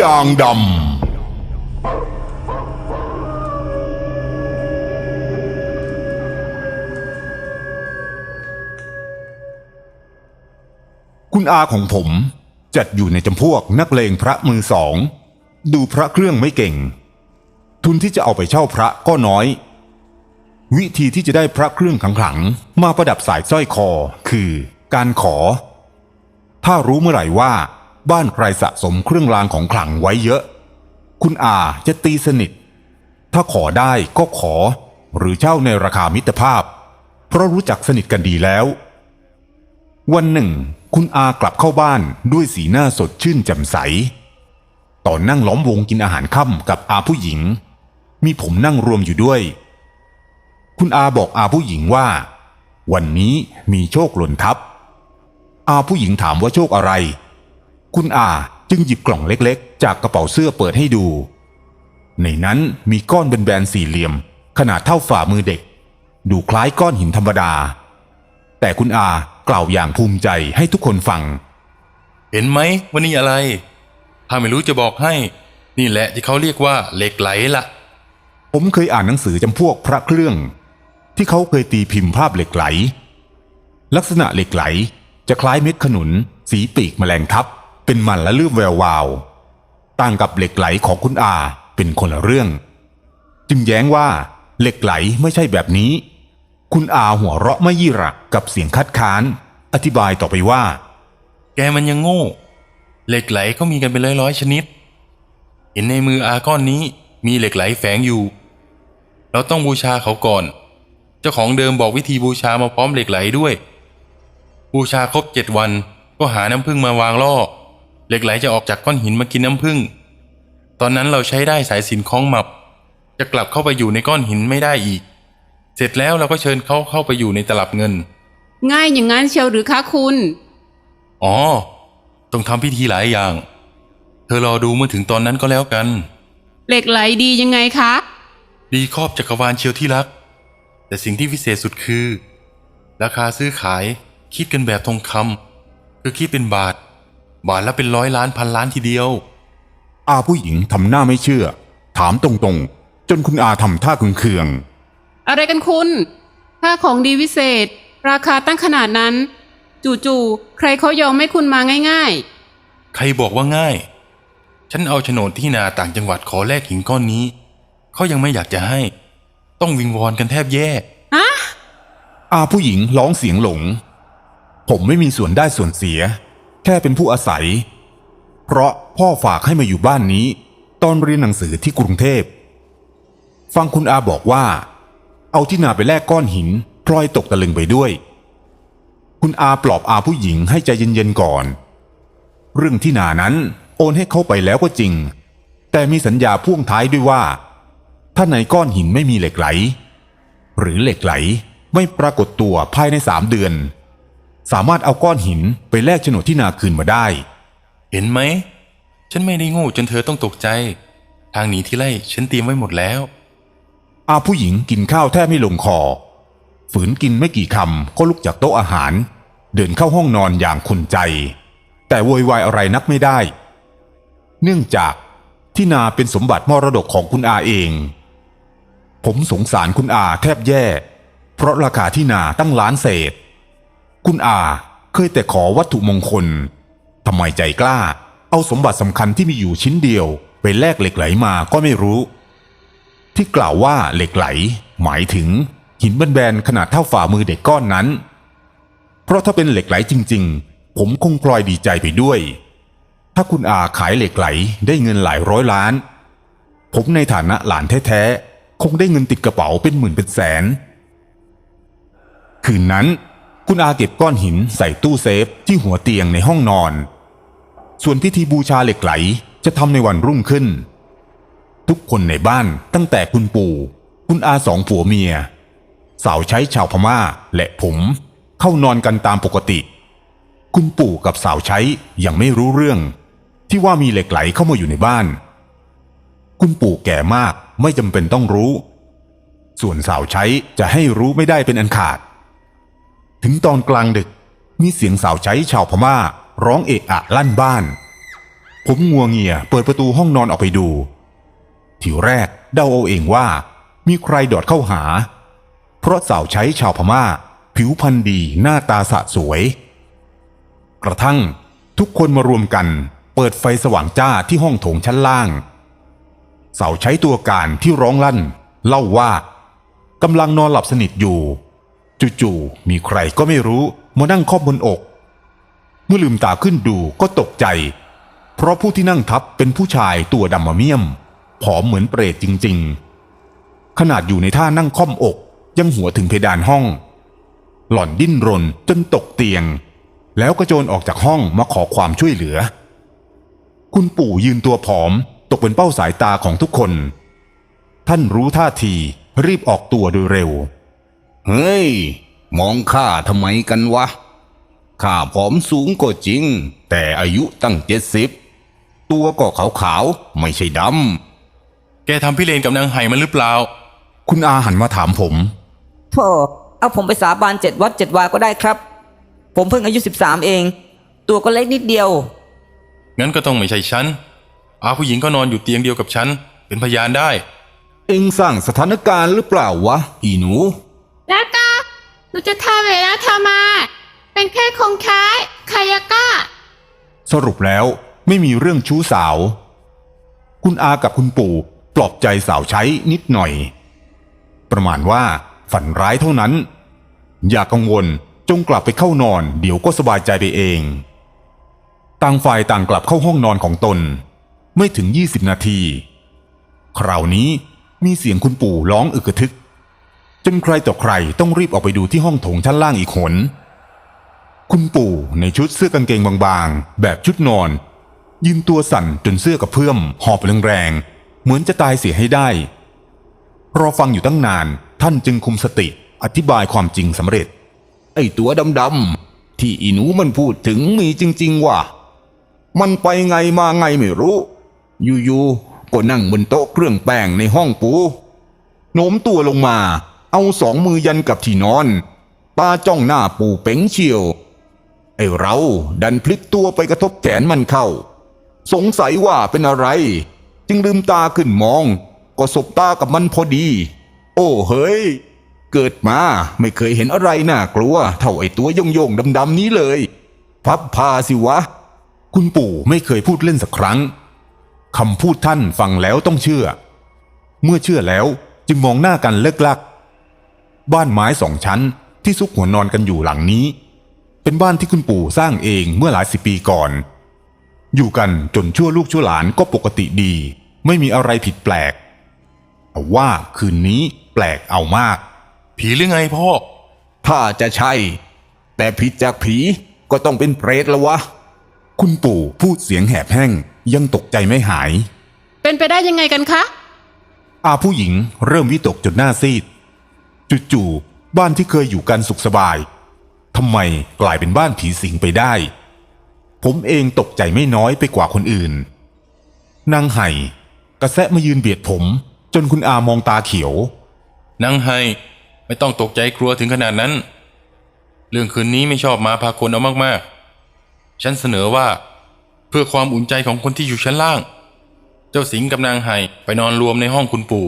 ยางดำ คุณอาของผมจัดอยู่ในจำพวกนักเลงพระมือสอง ดูพระเครื่องไม่เก่ง ทุนที่จะเอาไปเช่าพระก็น้อย วิธีที่จะได้พระเครื่องขลังๆมาประดับสายสร้อยคอคือการขอ ถ้ารู้เมื่อไหร่ว่า บ้านใครสะสมเครื่องรางของขลังไว้เยอะ คุณอาจะตีสนิท ถ้าขอได้ก็ขอ หรือเช่าในราคามิตรภาพ เพราะรู้จักสนิทกันดีแล้ว วันหนึ่ง คุณอากลับเข้าบ้านด้วยสีหน้าสดชื่นแจ่มใส ตอนนั่งล้อมวงกินอาหารค่ำกับอาผู้หญิง มีผมนั่งรวมอยู่ด้วย คุณอาบอกอาผู้หญิงว่า วันนี้มีโชคหล่นทับอาผู้หญิงถามว่าโชคอะไร คุณอาจึงหยิบกล่องเล็กๆ จากกระเป๋าเสื้อเปิดให้ดู ในนั้นมีก้อนแบนๆสี่เหลี่ยม ขนาดเท่าฝ่ามือเด็ก ดูคล้ายก้อนหินธรรมดา แต่คุณอากล่าวอย่างภูมิใจให้ทุกคนฟัง เห็นไหมว่านี่อะไร ถ้าไม่รู้จะบอกให้ นี่แหละที่เขาเรียกว่าเหล็กไหลละผมเคยอ่านหนังสือจำพวกพระเครื่อง ที่เขาเคยตีพิมพ์ภาพเหล็กไหล ลักษณะเหล็กไหลจะคล้ายเม็ดขนุน สีปีกแมลงทับ เป็นมันและลืบแวววาว ต่างกับเหล็กไหลของคุณอาเป็นคนละเรื่อง จึงแย้งว่าเหล็กไหลไม่ใช่แบบนี้ คุณอาหัวเราะไม่ยี่ระกับเสียงคัดค้าน อธิบายต่อไปว่า แกมันยังโง่ เหล็กไหลก็มีกันเป็นร้อยๆชนิด เห็นในมืออาก้อนนี้มีเหล็กไหลแฝงอยู่ เราต้องบูชาเขาก่อน เจ้าของเดิมบอกวิธีบูชามาพร้อมเหล็กไหลด้วย บูชาครบเจ็ดวันก็หาน้ำผึ้งมาวางล่อ เหล็กไหลจะออกจากก้อนหินมากินน้ำผึ้งตอนนั้นเราใช้ได้สายสิญจนคล้องหมับ จะกลับเข้าไปอยู่ในก้อนหินไม่ได้อีก เสร็จแล้วเราก็เชิญเขาเข้าไปอยู่ในตลับเงิน ง่ายอย่างนั้นเชียวหรือคะคุณ อ๋อ ต้องทำพิธีหลายอย่าง เธอรอดูเมื่อถึงตอนนั้นก็แล้วกัน เหล็กไหลดียังไงคะ ดีครอบจักรวาลเชียวที่รัก แต่สิ่งที่พิเศษสุดคือ ราคาซื้อขายคิดกันแบบทองคำคือคิดเป็นบาท บาทละเป็นร้อยล้านพันล้านทีเดียว อาผู้หญิงทำหน้าไม่เชื่อ ถามตรงๆ จนคุณอาทำท่าเคืองๆอะไรกันคุณถ้าของดีวิเศษ ราคาตั้งขนาดนั้น จู่ๆใครเขายอมให้คุณมาง่ายใครบอกว่าง่าย ฉันเอาโฉนดที่นาต่างจังหวัดขอแลกหินก้อนนี้ เขายังไม่อยากจะให้ ต้องวิงวอนกันแทบแย่ๆฮะอาผู้หญิงร้องเสียงหลง ผมไม่มีส่วนได้ส่วนเสีย แค่เป็นผู้อาศัย เพราะพ่อฝากให้มาอยู่บ้านนี้ ตอนเรียนหนังสือที่กรุงเทพ ฟังคุณอาบอกว่า เอาที่นาไปแลกก้อนหินพลอยตกตะลึงไปด้วย คุณอาปลอบอาผู้หญิงให้ใจเย็นๆก่อน เรื่องที่นานั้นโอนให้เขาไปแล้วก็จริง แต่มีสัญญาพ่วงท้ายด้วยว่า ถ้าในก้อนหินไม่มีเหล็กไหล หรือเหล็กไหลไม่ปรากฏตัวภายในสามเดือน สามารถเอาก้อนหินไปแลกโฉนดที่นาคืนมาได้ เห็นไหม ฉันไม่ได้โง่จนเธอต้องตกใจ ทางหนีที่ไล่ฉันเตรียมไว้หมดแล้ว อาผู้หญิงกินข้าวแทบไม่ลงคอ ฝืนกินไม่กี่คำก็ลุกจากโต๊ะอาหาร เดินเข้าห้องนอนอย่างขุนใจ แต่โวยวายอะไรนักไม่ได้ เนื่องจากที่นาเป็นสมบัติมรดกของคุณอาเอง ผมสงสารคุณอาแทบแย่ เพราะราคาที่นาตั้งล้านเศษ คุณอาเคยแต่ขอวัตถุมงคลทำไมใจกล้า เอาสมบัติสำคัญที่มีอยู่ชิ้นเดียวไปแลกเหล็กไหลมาก็ไม่รู้ ที่กล่าวว่าเหล็กไหล หมายถึงหินแบนๆขนาดเท่าฝ่ามือเด็กก้อนนั้น เพราะถ้าเป็นเหล็กไหลจริง ๆ ผมคงพลอยดีใจไปด้วย ถ้าคุณอาขายเหล็กไหลได้เงินหลายร้อยล้าน ผมในฐานะหลานแท้ๆคงได้เงินติดกระเป๋าเป็นหมื่นเป็นแสน คืนนั้น คุณอาเก็บก้อนหินใส่ตู้เซฟที่หัวเตียงในห้องนอน ส่วนพิธีบูชาเหล็กไหลจะทำในวันรุ่งขึ้น ทุกคนในบ้านตั้งแต่คุณปู่ คุณอาสองผัวเมีย สาวใช้ชาวพม่าและผมเข้านอนกันตามปกติ คุณปู่กับสาวใช้ยังไม่รู้เรื่อง ที่ว่ามีเหล็กไหลเข้ามาอยู่ในบ้าน คุณปู่แก่มากไม่จำเป็นต้องรู้ ส่วนสาวใช้จะให้รู้ไม่ได้เป็นอันขาด ถึงตอนกลางดึก มีเสียงสาวใช้ชาวพม่า ร้องเอะอะลั่นบ้าน ผมงัวเงียเปิดประตูห้องนอนออกไปดู ทีแรกเดาเอาเองว่า มีใครดอดเข้าหา เพราะสาวใช้ชาวพม่า ผิวพรรณดีหน้าตาสะสวย กระทั่งทุกคนมารวมกัน เปิดไฟสว่างจ้าที่ห้องโถงชั้นล่าง สาวใช้ตัวการที่ร้องลั่น เล่าว่ากำลังนอนหลับสนิทอยู่ จู่ๆมีใครก็ไม่รู้มานั่งคอบบนอก เมื่อลืมตาขึ้นดูก็ตกใจ เพราะผู้ที่นั่งทับเป็นผู้ชายตัวดำมะเมี่ยม ผอมเหมือนเปรตจริง ๆ ขนาดอยู่ในท่านั่งค่อมอกยังหัวถึงเพดานห้อง หล่อนดิ้นรนจนตกเตียง แล้วกระโจนออกจากห้องมาขอความช่วยเหลือ คุณปู่ยืนตัวผอมตกเป็นเป้าสายตาของทุกคน ท่านรู้ท่าทีรีบออกตัวโดยเร็ว เฮ้ย มองข้าทำไมกันวะ ข้าผอมสูงก็จริง แต่อายุตั้งเจ็ดสิบ ตัวก็ขาวๆไม่ใช่ดแกทำพี่เลนกับนางไห่มันหรือเปล่า คุณอาหันมาถามผมโธ่เอาผมไปสาบานเจ็ดวัดเจ็ดวาก็ได้ครับ ผมเพิ่งอายุสิบสามเอง ตัวก็เล็กนิดเดียว งั้นก็ต้องไม่ใช่ฉัน อาผู้หญิงก็นอนอยู่เตียงเดียวกับฉัน เป็นพยานได้ำเอ็งสร้างสถานการณ์หรือเปล่าวะอีหนู แล้วก็หนูจะทำเวลาทำมา เป็นแค่คงค้ายคายาก้า สรุปแล้วไม่มีเรื่องชู้สาว คุณอากับคุณปู่ปลอบใจสาวใช้นิดหน่อย ประมาณว่าฝันร้ายเท่านั้น อย่ากังวลจงกลับไปเข้านอนเดี๋ยวก็สบายใจไปเอง ต่างฝ่ายต่างกลับเข้าห้องนอนของตน ไม่ถึง 20 นาที คราวนี้มีเสียงคุณปู่ร้องอึกทึก จนใครต่อใครต้องรีบออกไปดูที่ห้องโถงชั้นล่างอีกหน คุณปู่ในชุดเสื้อกางเกงบางๆ แบบชุดนอน ยืนตัวสั่นจนเสื้อกับเพื่อม หอบแรงๆ เหมือนจะตายเสียให้ได้ รอฟังอยู่ตั้งนานท่านจึงคุมสติอธิบายความจริงสำเร็จ ไอ้ตัวดำๆที่อีหนูมันพูดถึงมีจริง ๆ ว่ะมันไปไงมาไงไม่รู้ อยู่ๆก็นั่งบนโต๊ะเครื่องแป้งในห้องปูโน้มตัวลงมา เอาสองมือยันกับที่นอน ตาจ้องหน้าปู่เป๋งเชียว ไอเราดันพลิกตัวไปกระทบแขนมันเข้า สงสัยว่าเป็นอะไร จึงลืมตาขึ้นมอง ก็สบตากับมันพอดี โอ้เฮ้ย เกิดมาไม่เคยเห็นอะไรน่ากลัว เท่าไอตัวยงโยงๆดำๆนี้เลย พับพาสิวะ คุณปู่ไม่เคยพูดเล่นสักครั้งคำพูดท่านฟังแล้วต้องเชื่อ เมื่อเชื่อแล้วจึงมองหน้ากันเลิกลัก บ้านไม้สองชั้น ที่ซุกหัวนอนกันอยู่หลังนี้ เป็นบ้านที่คุณปู่สร้างเองเมื่อหลายสิบปีก่อน อยู่กันจนชั่วลูกชั่วหลานก็ปกติดี ไม่มีอะไรผิดแปลกแต่ว่าคืนนี้แปลกเอามาก ผีหรือไงพ่อ ถ้าจะใช่ แต่ผิดจากผีก็ต้องเป็นเปรตละวะ คุณปู่พูดเสียงแหบแห้งยังตกใจไม่หาย เป็นไปได้ยังไงกันคะ อาผู้หญิงเริ่มวิตกจนหน้าซีด จู่ๆบ้านที่เคยอยู่กันสุขสบายทำไมกลายเป็นบ้านผีสิงไปได้ ผมเองตกใจไม่น้อยไปกว่าคนอื่น นางไห่กระแสะมายืนเบียดผม จนคุณอามองตาเขียวนางไห่ไม่ต้องตกใจกลัวถึงขนาดนั้น เรื่องคืนนี้ไม่ชอบมาพากลเอามากๆ ฉันเสนอว่าเพื่อความอุ่นใจของคนที่อยู่ชั้นล่าง เจ้าสิงกับนางไห่ไปนอนรวมในห้องคุณปู่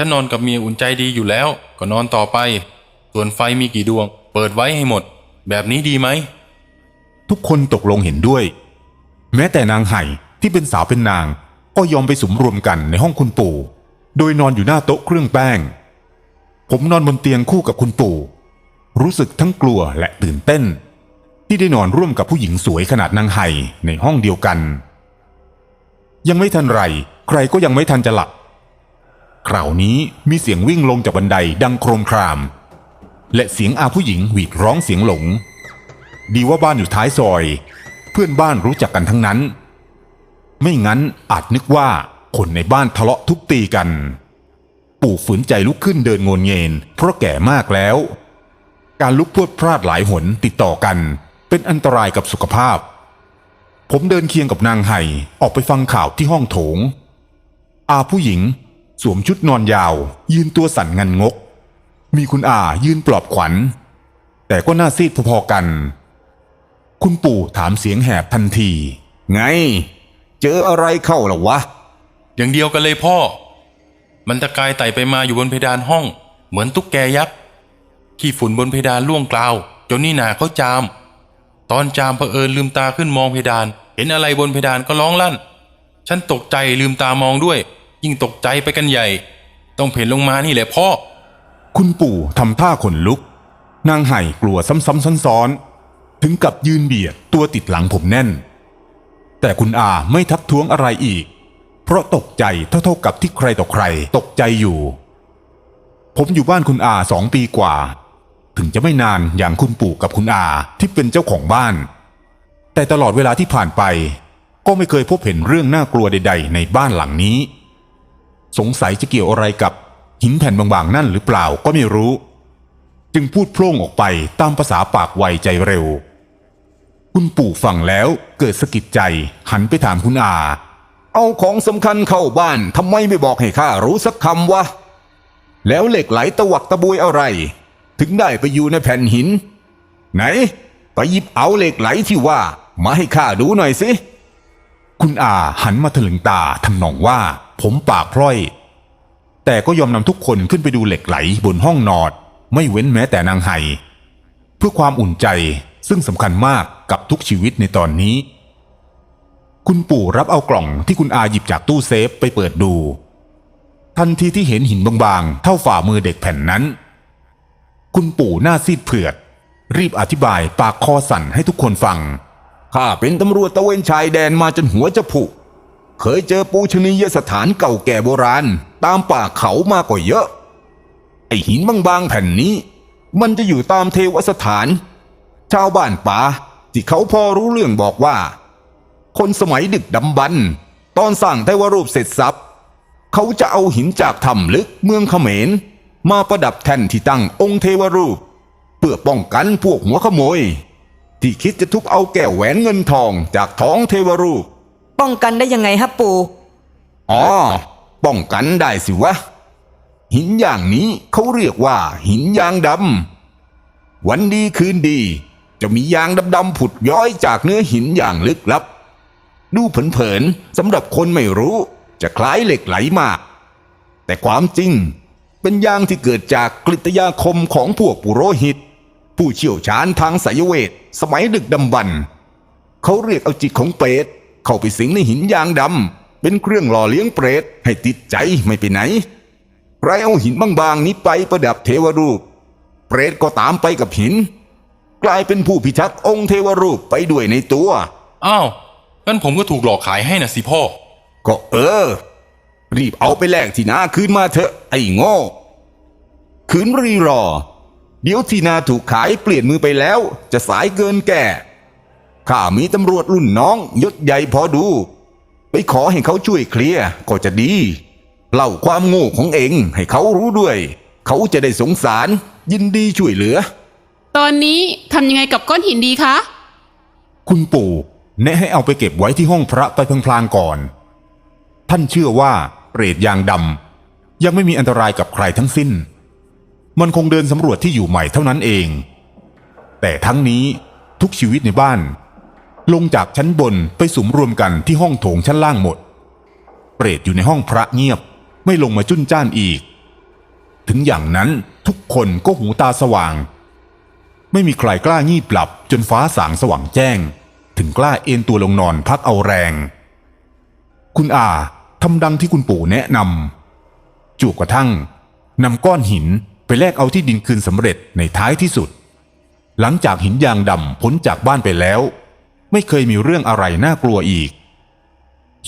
ฉันนอนกับเมียอุ่นใจดีอยู่แล้ว ก็นอนต่อไป ส่วนไฟมีกี่ดวง เปิดไว้ให้หมด แบบนี้ดีไหม ทุกคนตกลงเห็นด้วย แม้แต่นางไห่ที่เป็นสาวเป็นนาง ก็ยอมไปสุมรวมกันในห้องคุณปู่ โดยนอนอยู่หน้าโต๊ะเครื่องแป้ง ผมนอนบนเตียงคู่กับคุณปู่ รู้สึกทั้งกลัวและตื่นเต้น ที่ได้นอนร่วมกับผู้หญิงสวยขนาดนางไห่ในห้องเดียวกัน ยังไม่ทันไร ใครก็ยังไม่ทันจะหลับ คราวนี้มีเสียงวิ่งลงจากบันไดดังโครมคราม และเสียงอาผู้หญิงหวีดร้องเสียงหลง ดีว่าบ้านอยู่ท้ายซอย เพื่อนบ้านรู้จักกันทั้งนั้น ไม่งั้นอาจนึกว่าคนในบ้านทะเลาะทุบตีกัน ปู่ฝืนใจลุกขึ้นเดินโงนเงน เพราะแก่มากแล้ว การลุกพรวดพลาดหลายหนติดต่อกัน เป็นอันตรายกับสุขภาพ ผมเดินเคียงกับนางไห่ออกไปฟังข่าวที่ห้องโถง อาผู้หญิง สวมชุดนอนยาว ยืนตัวสั่นงันงก มีคุณอายืนปลอบขวัญ แต่ก็น่าซีดพอๆกัน คุณปู่ถามเสียงแหบทันที ไง เจออะไรเข้าล่ะวะ อย่างเดียวกันเลยพ่อ มันตะกายไต่ไปมาอยู่บนเพดานห้อง เหมือนตุ๊กแกยักษ์ขี้ฝุ่นบนเพดานล่วงกลาว จนนี่นาเขาจาม ตอนจามเผอิญลืมตาขึ้นมองเพดาน เห็นอะไรบนเพดานก็ร้องลั่น ฉันตกใจลืมตามองด้วย ยิ่งตกใจไปกันใหญ่ ต้องเพ่นลงมานี่แหละพ่อ คุณปู่ทำท่าขนลุก นางไห่กลัวซ้ำๆซ้อนๆ ถึงกับยืนเบียดตัวติดหลังผมแน่น แต่คุณอาไม่ทักท้วงอะไรอีก เพราะตกใจเท่าๆกับที่ใครต่อใครตกใจอยู่ ผมอยู่บ้านคุณอาสองปีกว่า ถึงจะไม่นานอย่างคุณปู่กับคุณอาที่เป็นเจ้าของบ้าน แต่ตลอดเวลาที่ผ่านไป ก็ไม่เคยพบเห็นเรื่องน่ากลัวใด ๆ ในบ้านหลังนี้ สงสัยจะเกี่ยวอะไรกับหินแผ่นบางๆนั่นหรือเปล่าก็ไม่รู้ จึงพูดโพร่งออกไปตามภาษาปากไวใจเร็ว คุณปู่ฟังแล้วเกิดสะกิดใจหันไปถามคุณอา เอาของสำคัญเข้าบ้านทำไมไม่บอกให้ข้ารู้สักคำวะ แล้วเหล็กไหลตะวักตะบุยอะไร ถึงได้ไปอยู่ในแผ่นหิน ไหน ไปหยิบเอาเหล็กไหลที่ว่า มาให้ข้าดูหน่อยสิ คุณอาหันมาถลึงตาทำนองว่า ผมปากพร่อย แต่ก็ยอมนำทุกคนขึ้นไปดูเหล็กไหลบนห้องนอนไม่เว้นแม้แต่นางไห่เพื่อความอุ่นใจซึ่งสำคัญมากกับทุกชีวิตในตอนนี้ คุณปู่รับเอากล่องที่คุณอาหยิบจากตู้เซฟไปเปิดดู ทันทีที่เห็นหินบางๆ เท่าฝ่ามือเด็กแผ่นนั้น คุณปู่หน้าซีดเผือด รีบอธิบายปากคอสั่นให้ทุกคนฟังข้าเป็นตำรวจตะเวนชายแดนมาจนหัวจะผุ เคยเจอปูชนียสถานเก่าแก่โบราณ ตามป่าเขามากกว่าเยอะ ไอหินบางๆแผ่นนี้ มันจะอยู่ตามเทวสถาน ชาวบ้านป่าที่เขาพอรู้เรื่องบอกว่า คนสมัยดึกดำบรรพ์ตอนสร้างเทวรูปเสร็จสับเขาจะเอาหินจากถ้ำลึกเมืองเขมร มาประดับแท่นที่ตั้งองค์เทวรูป เพื่อป้องกันพวกหัวขโมย ที่คิดจะทุบเอาแก้วแหวนเงินทองจากท้องเทวรูป ป้องกันได้ยังไงฮะปู่ อ๋อ ป้องกันได้สิวะ หินอย่างนี้เขาเรียกว่า หินยางดำ วันดีคืนดี จะมียางดำๆผุดย้อยจากเนื้อหินอย่างลึกลับ ดูเผินๆสำหรับคนไม่รู้ จะคล้ายเหล็กไหลมาก แต่ความจริง เป็นยางที่เกิดจากกริตยาคมของพวกปุโรหิต ผู้เชี่ยวชาญทางไสยเวท สมัยดึกดำบรรพ์เขาเรียกเอาจิตของเปรต เข้าไปสิงในหินยางดำเป็นเครื่องหล่อเลี้ยงเปรตให้ติดใจไม่ไปไหน ใครเอาหินบางๆนี้ไปประดับเทวรูป เปรตก็ตามไปกับหิน กลายเป็นผู้พิทักษ์องค์เทวรูปไปด้วยในตัวอ้าวงั้นผมก็ถูกหลอกขายให้นะสิพ่อ ก็เออ รีบเอาไปแลกที่นาคืนมาเถอะไอ้โง่คืนรีรอ เดี๋ยวที่นาถูกขายเปลี่ยนมือไปแล้ว จะสายเกินแก่ ข้ามีตำรวจรุ่นน้องยศใหญ่พอดู ไปขอให้เขาช่วยเคลียร์ก็จะดี เล่าความโง่ของเองให้เขารู้ด้วย เขาจะได้สงสารยินดีช่วยเหลือ ตอนนี้ทำยังไงกับก้อนหินดีคะ คุณปู่แนะให้เอาไปเก็บไว้ที่ห้องพระไปพลางๆก่อน ท่านเชื่อว่าเปรตยางดำยังไม่มีอันตรายกับใครทั้งสิ้น มันคงเดินสำรวจที่อยู่ใหม่เท่านั้นเอง แต่ทั้งนี้ทุกชีวิตในบ้าน ลงจากชั้นบนไปสุมรวมกันที่ห้องโถงชั้นล่างหมด เปรตอยู่ในห้องพระเงียบไม่ลงมาจุนจ้านอีก ถึงอย่างนั้นทุกคนก็หูตาสว่าง ไม่มีใครกล้างีบหลับจนฟ้าสางสว่างแจ้ง ถึงกล้าเอนตัวลงนอนพักเอาแรง คุณอาทำดังที่คุณปู่แนะนำจูกกระทั่งนำก้อนหินไปแลกเอาที่ดินคืนสำเร็จในท้ายที่สุด หลังจากหินยางดำพ้นจากบ้านไปแล้ว ไม่เคยมีเรื่องอะไรน่ากลัวอีก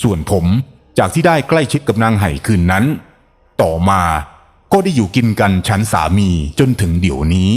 ส่วนผมจากที่ได้ใกล้ชิดกับนางไห่คืนนั้น ต่อมาก็ได้อยู่กินกันฉันสามีจนถึงเดี๋ยวนี้